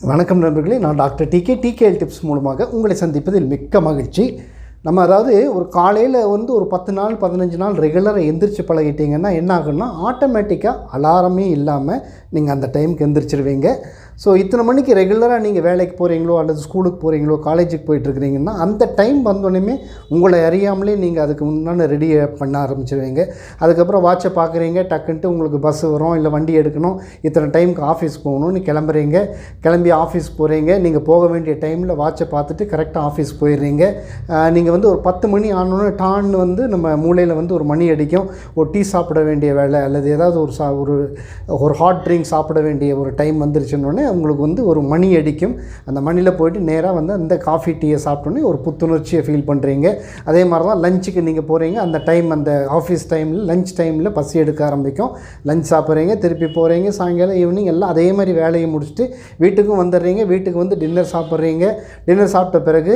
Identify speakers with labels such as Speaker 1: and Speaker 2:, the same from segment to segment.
Speaker 1: வணக்கம் நண்பர்களே நான் டாக்டர் டிகே டிகேஎல் டிப்ஸ் மூலமாக உங்களை சந்திப்பதில் மிக்க மகிழ்ச்சி. நம்ம அதாவது ஒரு காலையில் வந்து ஒரு பத்து நாள் பதினஞ்சு நாள் ரெகுலராக எந்திரிச்சு பழகிட்டீங்கன்னா என்ன ஆகும்னா ஆட்டோமேட்டிக்காக அலாரமே இல்லாமல் நீங்கள் அந்த டைமுக்கு எந்திரிச்சிருவீங்க. ஸோ இத்தனை மணிக்கு ரெகுலராக நீங்கள் வேலைக்கு போகிறீங்களோ அல்லது ஸ்கூலுக்கு போகிறீங்களோ காலேஜுக்கு போயிட்டுருக்கிறீங்கன்னா அந்த டைம் வந்தோடனே உங்களை அறியாமலே நீங்கள் அதுக்கு முன்னாடி ரெடி பண்ண ஆரம்பிச்சிருவீங்க. அதுக்கப்புறம் வாட்சை பார்க்குறீங்க டக்குன்ட்டு உங்களுக்கு பஸ் வரும் இல்லை வண்டி எடுக்கணும் இத்தனை டைமுக்கு ஆஃபீஸ் போகணும்னு கிளம்புறீங்க. கிளம்பி ஆஃபீஸ் போகிறீங்க நீங்கள் போக வேண்டிய டைமில் வாட்சை பார்த்துட்டு கரெக்டாக ஆஃபீஸ் போயிடுறீங்க. நீங்கள் வந்து ஒரு பத்து மணி ஆனோன்னு டான்னு வந்து நம்ம மூளையில் வந்து ஒரு மணி அடிக்கும். ஒரு டீ சாப்பிட வேண்டிய வேலை அல்லது ஏதாவது ஒரு சா ஒரு ஒரு ஹாட் ட்ரிங்க் சாப்பிட வேண்டிய ஒரு டைம் வந்துருச்சுன்னொடனே உங்களுக்கு வந்து ஒரு மணி அடிக்கும். அந்த மணியில் போயிட்டு நேராக வந்து அந்த காஃபி டீயை சாப்பிட்டோன்னே ஒரு புத்துணர்ச்சியை ஃபீல் பண்ணுறீங்க அதே மாதிரி தான் லஞ்சுக்கு நீங்கள் போகிறீங்க அந்த டைம் அந்த ஆஃபீஸ் டைமில் லஞ்ச் டைமில் பசி எடுக்க ஆரம்பிக்கும். லஞ்ச் சாப்பிட்றீங்க திருப்பி போகிறீங்க சாயங்காலம் ஈவினிங் எல்லாம் அதே மாதிரி வேலையை முடிச்சுட்டு வீட்டுக்கும் வந்துடுறீங்க. வீட்டுக்கு வந்து டின்னர் சாப்பிட்றீங்க. டின்னர் சாப்பிட்ட பிறகு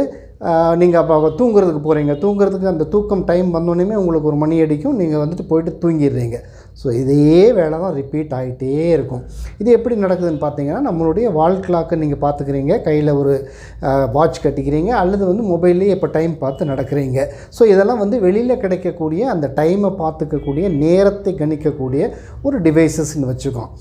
Speaker 1: நீங்கள் அப்போ தூங்குறதுக்கு போகிறீங்க தூங்குறதுக்கு அந்த தூக்கம் டைம் வந்தோடனே உங்களுக்கு ஒரு மணி அடிக்கும். நீங்கள் வந்துட்டு போயிட்டு தூங்கிடுறீங்க. ஸோ இதே வேலை தான் ரிப்பீட் ஆகிட்டே இருக்கும். இது எப்படி நடக்குதுன்னு பார்த்தீங்கன்னா நம்மளுடைய வால் கிளாக்கை நீங்கள் பார்த்துக்கிறீங்க கையில் ஒரு வாட்ச் கட்டிக்கிறீங்க. அல்லது வந்து மொபைல்லேயே இப்போ டைம் பார்த்து நடக்கிறீங்க. ஸோ இதெல்லாம் வந்து வெளியில் கிடைக்கக்கூடிய அந்த டைமை பார்த்துக்கக்கூடிய நேரத்தை கணிக்கக்கூடிய ஒரு டிவைசஸ்ன்னு வச்சுக்கோம்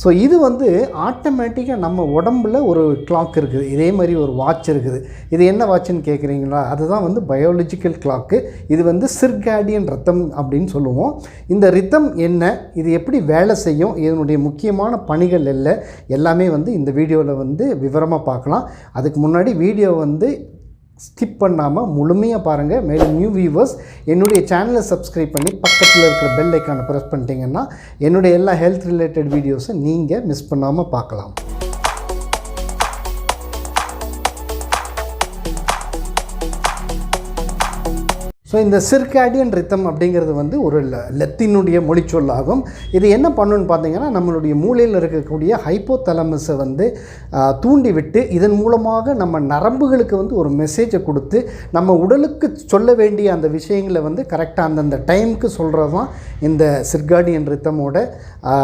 Speaker 1: ஸோ இது வந்து ஆட்டோமேட்டிக்காக நம்ம உடம்புல ஒரு கிளாக் இருக்குது. இதே மாதிரி ஒரு வாட்ச் இருக்குது. இது என்ன வாட்ச்னு கேட்குறீங்களா அதுதான் வந்து பயாலஜிக்கல் கிளாக்கு இது வந்து சிர்காடியன் ரத்தம் அப்படின்னு சொல்லுவோம். இந்த ரித்தம் என்ன? இது எப்படி வேலை செய்யும்? இதனுடைய முக்கியமான பணிகள் இல்லை எல்லாமே வந்து இந்த வீடியோவில் வந்து விவரமாக பார்க்கலாம். அதுக்கு முன்னாடி வீடியோ வந்து ஸ்கிப் பண்ணாமல் முழுமையாக பாருங்கள் மேலும் நியூ வியூவர்ஸ் என்னுடைய சேனலை சப்ஸ்கிரைப் பண்ணி பக்கத்தில் இருக்கிற பெல் ஐக்கானை ப்ரெஸ் பண்ணிட்டீங்கன்னா என்னுடைய எல்லா ஹெல்த் ரிலேட்டட் வீடியோஸை நீங்கள் மிஸ் பண்ணாமல் பார்க்கலாம். ஸோ இந்த சிர்காடியன் ரித்தம் அப்படிங்கிறது வந்து ஒரு ல- மொழிச்சொல்லாகும். இது என்ன பண்ணுன்னு பார்த்தீங்கன்னா நம்மளுடைய மூளையில் இருக்கக்கூடிய ஹைப்போதலமஸை வந்து தூண்டிவிட்டு இதன் மூலமாக நம்ம நரம்புகளுக்கு வந்து ஒரு மெசேஜை கொடுத்து நம்ம உடலுக்கு சொல்ல வேண்டிய அந்த விஷயங்களை வந்து கரெக்டாக அந்தந்த டைமுக்கு சொல்கிறது தான் இந்த சிர்காடியன் ரித்தமோட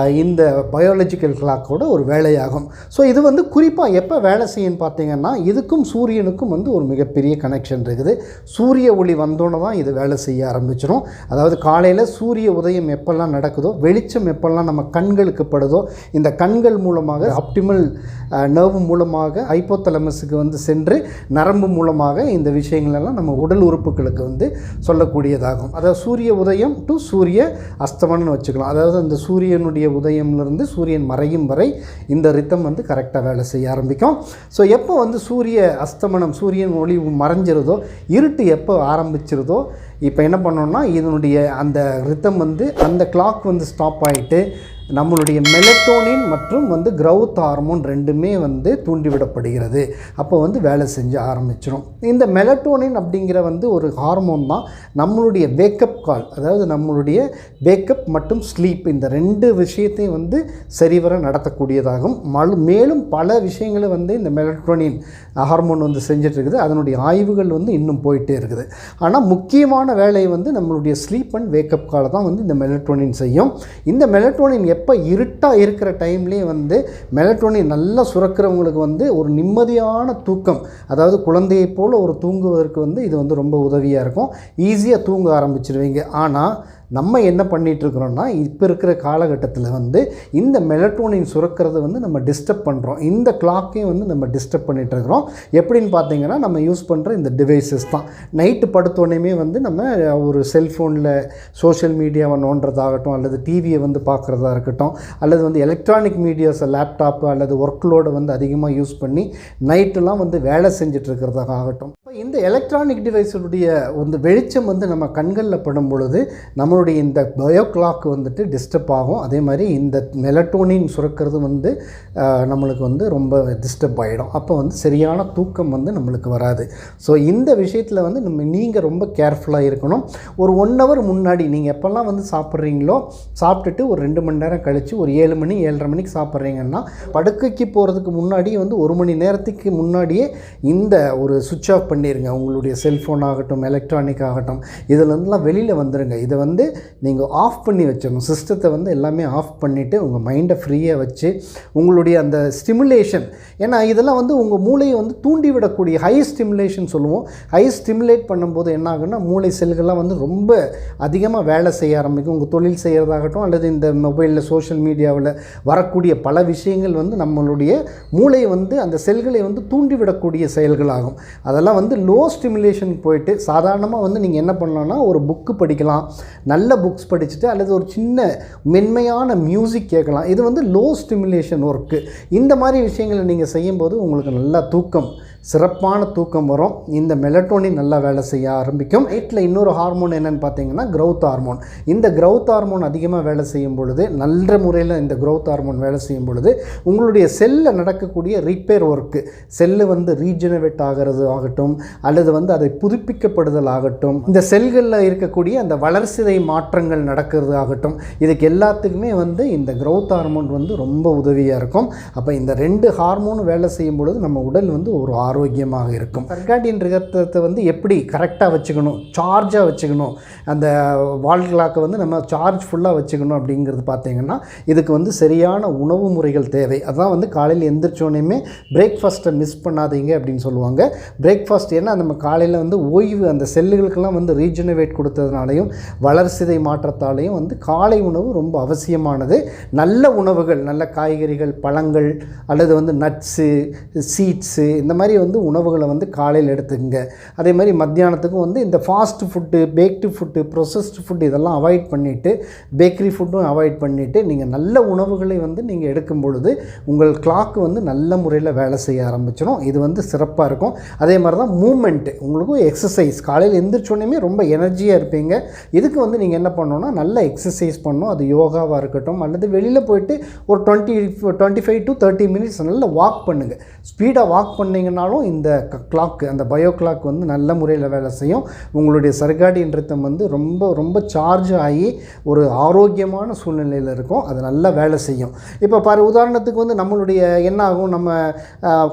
Speaker 1: இந்த பயாலஜிக்கல் கிளாக்கோட ஒரு வேலையாகும். ஸோ இது வந்து குறிப்பாக எப்போ வேலை செய்யுன்னு பார்த்தீங்கன்னா இதுக்கும் சூரியனுக்கும் வந்து ஒரு மிகப்பெரிய கனெக்ஷன் இருக்குது. சூரிய ஒளி வந்தோன்னே தான் இது வேலை செய்ய ஆரம்பிச்சிடும் அதாவது காலையில் சூரிய உதயம் எப்பெல்லாம் நடக்குதோ வெளிச்சம் எப்பெல்லாம் நம்ம கண்களுக்கு படுதோ இந்த கண்கள் மூலமாக ஆப்டிமல் நர்வு மூலமாக ஹைப்போதலமஸுக்கு வந்து சென்று நரம்பு மூலமாக இந்த விஷயங்களெல்லாம் நம்ம உடல் உறுப்புகளுக்கு வந்து சொல்லக்கூடியதாகும். அதாவது சூரிய உதயம் டு சூரிய அஸ்தமனம்னு வச்சுக்கலாம். அதாவது அந்த சூரியனுடைய உதயம்லேருந்து சூரியன் மறையும் வரை இந்த ரித்தம் வந்து கரெக்டாக வேலை செய்ய ஆரம்பிக்கும். ஸோ எப்போ வந்து சூரிய அஸ்தமனம் சூரியன் ஒளி மறைஞ்சிருதோ இருட்டு எப்போ ஆரம்பிச்சிருதோ இப்போ என்ன பண்ணோன்னா இதனுடைய அந்த ரித்தம் வந்து அந்த கிளாக் வந்து ஸ்டாப் ஆகிட்டு நம்மளுடைய மெலட்டோனின் மற்றும் வந்து க்ரௌத் ஹார்மோன் ரெண்டுமே வந்து தூண்டிவிடப்படுகிறது. அப்போ வந்து வேலை செஞ்சு ஆரம்பிச்சிடும் இந்த மெலட்டோனின் அப்படிங்கிற வந்து ஒரு ஹார்மோன் தான் நம்மளுடைய வேக்கப் கால் அதாவது நம்மளுடைய வேக்கப் மற்றும் ஸ்லீப் இந்த ரெண்டு விஷயத்தையும் வந்து சரிவர நடத்தக்கூடியதாகும். மலு மேலும் பல விஷயங்களை வந்து இந்த மெலட்டோனின் ஹார்மோன் வந்து செஞ்சுட்டு இருக்குது அதனுடைய ஆய்வுகள் வந்து இன்னும் போயிட்டே இருக்குது. ஆனால் முக்கியமான வேலையை வந்து நம்மளுடைய ஸ்லீப் அண்ட் வேக்கப் காலை தான் வந்து இந்த மெலட்டோனின் செய்யும். இந்த மெலட்டோனின் எப்போ இருட்டாக இருக்கிற டைம்லேயே வந்து மெலட்டோனின் நல்லா சுரக்கிறவங்களுக்கு வந்து ஒரு நிம்மதியான தூக்கம். அதாவது குழந்தையை போல் ஒரு தூங்குவதற்கு வந்து இது வந்து ரொம்ப உதவியாக இருக்கும். ஈஸியாக தூங்க ஆரம்பிச்சிருவீங்க. ஆனால் நம்ம என்ன பண்ணிகிட்ருக்குறோன்னா இப்போ இருக்கிற காலகட்டத்தில் வந்து இந்த மெலட்டோனின் சுரக்கிறத வந்து நம்ம டிஸ்டர்ப் பண்ணுறோம் இந்த கிளாக்கையும் வந்து நம்ம டிஸ்டர்ப் பண்ணிகிட்ருக்குறோம் எப்படின்னு பார்த்தீங்கன்னா நம்ம யூஸ் பண்ணுற இந்த டிவைசஸ் தான். நைட்டு படுத்தோடனே வந்து நம்ம ஒரு செல்ஃபோனில் சோஷியல் மீடியாவை நோண்டுறதாகட்டும் அல்லது டிவியை வந்து பார்க்குறதா இருக்கட்டும் அல்லது வந்து எலக்ட்ரானிக் மீடியாஸை லேப்டாப்பு அல்லது ஒர்க் லோடை வந்து அதிகமாக யூஸ் பண்ணி நைட்டெல்லாம் வந்து வேலை செஞ்சுட்டு ஆகட்டும் இந்த எலக்ட்ரானிக் டிவைஸுடைய வந்து வெளிச்சம் வந்து நம்ம கண்களில் படும் பொழுது நம்மளுடைய இந்த பயோ கிளாக் வந்துட்டு டிஸ்டர்ப் ஆகும். அதே மாதிரி இந்த மெலட்டோனின் சுரக்கிறது வந்து நம்மளுக்கு வந்து ரொம்ப டிஸ்டர்ப் ஆகிடும் அப்போ வந்து சரியான தூக்கம் வந்து நம்மளுக்கு வராது. ஸோ இந்த விஷயத்தில் வந்து நம்ம நீங்கள் ரொம்ப கேர்ஃபுல்லாக இருக்கணும். ஒரு ஒன் ஹவர் முன்னாடி நீங்கள் எப்போல்லாம் வந்து சாப்பிட்றீங்களோ சாப்பிட்டுட்டு ஒரு ரெண்டு மணி நேரம் கழித்து ஒரு ஏழு மணி ஏழரை மணிக்கு சாப்பிட்றீங்கன்னா படுக்கைக்கு போகிறதுக்கு முன்னாடி வந்து ஒரு மணி நேரத்துக்கு முன்னாடியே இந்த ஒரு சுவிட்ச் ஆஃப் பண்ணி பண்ணிடுங்க உங்களுடைய செல்ஃபோன் ஆகட்டும் எலக்ட்ரானிக் ஆகட்டும் இதுலேருந்துலாம் வெளியில் வந்துடுங்க இதை வந்து நீங்கள் ஆஃப் பண்ணி வச்சிடணும். சிஸ்டத்தை வந்து எல்லாமே ஆஃப் பண்ணிவிட்டு உங்கள் மைண்டை ஃப்ரீயாக வச்சு உங்களுடைய அந்த ஸ்டிமுலேஷன் ஏன்னா இதெல்லாம் வந்து உங்கள் மூளையை வந்து தூண்டிவிடக்கூடிய ஹை ஸ்டிமுலேஷன் சொல்லுவோம். ஹை ஸ்டிமுலேட் பண்ணும்போது என்ன ஆகுன்னா மூளை செல்கள்லாம் வந்து ரொம்ப அதிகமாக வேலை செய்ய ஆரம்பிக்கும். உங்கள் தொழில் செய்கிறதாகட்டும் அல்லது இந்த மொபைலில் சோஷியல் மீடியாவில் வரக்கூடிய பல விஷயங்கள் வந்து நம்மளுடைய மூளையை வந்து அந்த செல்களை வந்து தூண்டிவிடக்கூடிய செயல்களாகும். அதெல்லாம் வந்து லோ ஸ்டிமுலேஷன் போயிட்டு சாதாரணமாக வந்து நீங்கள் என்ன பண்ணலாம்னா ஒரு புக்கு படிக்கலாம் நல்ல புக்ஸ் படிச்சுட்டு அல்லது ஒரு சின்ன மென்மையான மியூசிக் கேட்கலாம். இது வந்து லோ ஸ்டிமுலேஷன் ஒர்க்கு இந்த மாதிரி விஷயங்களை நீங்கள் செய்யும்போது உங்களுக்கு நல்லா தூக்கம். சிறப்பான தூக்கம் வரும். இந்த மெலட்டோனின் நல்லா வேலை செய்ய ஆரம்பிக்கும். நைட்டில் இன்னொரு ஹார்மோன் என்னென்னு பார்த்தீங்கன்னா க்ரௌத் ஹார்மோன் இந்த க்ரௌத் ஹார்மோன் அதிகமாக வேலை செய்யும் பொழுது நல்ல முறையில் இந்த க்ரௌத் ஹார்மோன் வேலை செய்யும் பொழுது உங்களுடைய செல்லில் நடக்கக்கூடிய ரிப்பேர் ஒர்க்கு செல்லு வந்து ரீஜெனரேட் ஆகிறது ஆகட்டும் அல்லது வந்து அதை புதுப்பிக்கப்படுதல் ஆகட்டும் இந்த செல்களில் இருக்கக்கூடிய அந்த வளர்சிதை மாற்றங்கள் நடக்கிறது ஆகட்டும் இதுக்கு எல்லாத்துக்குமே வந்து இந்த க்ரௌத் ஹார்மோன் வந்து ரொம்ப உதவியாக இருக்கும். அப்போ இந்த ரெண்டு ஹார்மோன் வேலை செய்யும் பொழுது நம்ம உடல் வந்து ஒரு ஆரோக்கியமாக இருக்கும். சர்க்காடியன் ரத்தத்தை வந்து எப்படி கரெக்டாக வச்சுக்கணும் சார்ஜாக வச்சுக்கணும் அந்த வால் கிளாக்கை வந்து நம்ம சார்ஜ் ஃபுல்லாக வச்சுக்கணும் அப்படிங்கிறது பார்த்தீங்கன்னா இதுக்கு வந்து சரியான உணவு முறைகள் தேவை. அதான் வந்து காலையில் எந்திரிச்சோடனேயுமே பிரேக்ஃபாஸ்ட்டை மிஸ் பண்ணாதீங்க அப்படின்னு சொல்லுவாங்க. பிரேக்ஃபாஸ்ட் ஏன்னா நம்ம காலையில் வந்து ஓய்வு அந்த செல்லுகளுக்கெல்லாம் வந்து ரீஜெனவேட் கொடுத்ததுனாலையும் வளர்சிதை மாற்றத்தாலையும் வந்து காலை உணவு ரொம்ப அவசியமானது. நல்ல உணவுகள் நல்ல காய்கறிகள் பழங்கள் அல்லது வந்து நட்ஸு சீட்ஸு இந்த மாதிரி வந்து உணவுகளை வந்து காலையில் எடுத்துக்கங்க. அதே மாதிரி மத்தியானத்துக்கும் வந்து இந்த fast food baked food processed food இதெல்லாம் அவாய்ட் பண்ணிவிட்டு பேக்கரி ஃபுட்டும் அவாய்ட் பண்ணிவிட்டு நீங்கள் நல்ல உணவுகளை வந்து நீங்கள் எடுக்கும் பொழுது உங்கள் கிளாக்கு வந்து நல்ல முறையில் வேலை செய்ய ஆரம்பிச்சிடும் இது வந்து சிறப்பாக இருக்கும். அதே மாதிரி தான் மூமெண்ட்டு உங்களுக்கும் எக்ஸசைஸ் காலையில் எந்திரிச்சோடனே ரொம்ப எனர்ஜியாக இருப்பீங்க. இதுக்கு வந்து நீங்கள் என்ன பண்ணணும்னா நல்ல எக்ஸசைஸ் பண்ணணும். அது யோகாவாக இருக்கட்டும் அல்லது வெளியில் போயிட்டு ஒரு twenty twenty five to thirty minutes நல்லா வாக் பண்ணுங்கள் ஸ்பீடாக வாக் பண்ணிங்கனாலும் இந்த கிளாக் அந்த பயோ கிளாக் வந்து நல்ல முறையில் வேலை செய்யும். உங்களுடைய சர்காடியன் ரத்தம் வந்து ரொம்ப ரொம்ப சார்ஜ் ஆகி ஒரு ஆரோக்கியமான சூழ்நிலையில் இருக்கும். அது நல்லா வேலை செய்யும். இப்போ பாரு உதாரணத்துக்கு வந்து நம்மளுடைய என்ன ஆகும்? நம்ம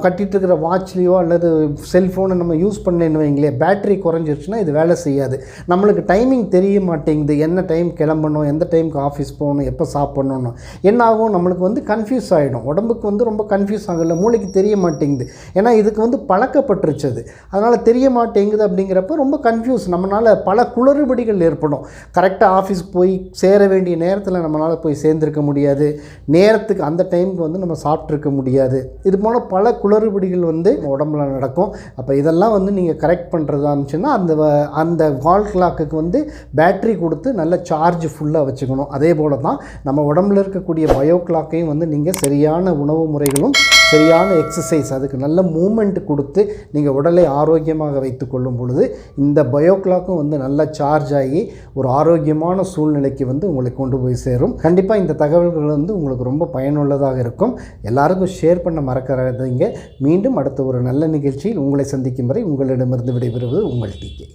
Speaker 1: கட்டிகிட்டு இருக்கிற வாட்ச்லேயோ அல்லது செல்ஃபோனை நம்ம யூஸ் பண்ணேன்னு வைங்களே பேட்டரி குறைஞ்சிருச்சுன்னா இது வேலை செய்யாது. நம்மளுக்கு டைமிங் தெரிய மாட்டேங்குது. என்ன டைம் கிளம்பணும்? எந்த டைமுக்கு ஆஃபீஸ் போகணும்? எப்போ சாப்பிட்ணுன்னு என்ன ஆகும்? நம்மளுக்கு வந்து கன்ஃபியூஸ் ஆகிடும் உடம்புக்கு வந்து ரொம்ப கன்ஃபியூஸ் ஆகல மூளைக்கு தெரிய மாட்டேங்குது. ஏன்னா இதுக்கு வந்து பழக்கப்பட்டுருச்சது. அதனால் தெரிய மாட்டேங்குது அப்படிங்கிறப்ப ரொம்ப கன்ஃபியூஸ் நம்மளால் பல குளறுபடிகள் ஏற்படும். கரெக்டாக ஆஃபீஸ்க்கு போய் சேர வேண்டிய நேரத்தில் நம்மளால் போய் சேர்ந்துருக்க முடியாது. நேரத்துக்கு அந்த டைமுக்கு வந்து நம்ம சாப்பிட்ருக்க முடியாது. இது போல் பல குளறுபடிகள் வந்து உடம்புல நடக்கும். அப்போ இதெல்லாம் வந்து நீங்கள் கரெக்ட் பண்ணுறதா இருந்துச்சுன்னா அந்த வ- அந்த வால் கிளாக்குக்கு வந்து பேட்டரி கொடுத்து நல்ல சார்ஜ் ஃபுல்லாக வச்சுக்கணும். அதே போல் தான் நம்ம உடம்புல இருக்கக்கூடிய பயோ கிளாக்கையும் வந்து நீங்கள் சரியான உணவு முறைகளும் சரியான எக்ஸசைஸ் அதுக்கு நல்ல மூமெண்ட் கொடுத்து நீங்கள் உடலை ஆரோக்கியமாக வைத்து கொள்ளும் பொழுது இந்த பயோ கிளாக்கும் வந்து நல்லா சார்ஜ் ஆகி ஒரு ஆரோக்கியமான சூழ்நிலைக்கு வந்து உங்களை கொண்டு போய் சேரும். கண்டிப்பாக இந்த தகவல்கள் வந்து உங்களுக்கு ரொம்ப பயனுள்ளதாக இருக்கும். எல்லாருக்கும் ஷேர் பண்ண மறக்காதீங்க. மீண்டும் அடுத்த ஒரு நல்ல நிகழ்ச்சியில் உங்களை சந்திக்கும் வரை உங்களிடமிருந்து விடைபெறுவது உங்கள் டிகே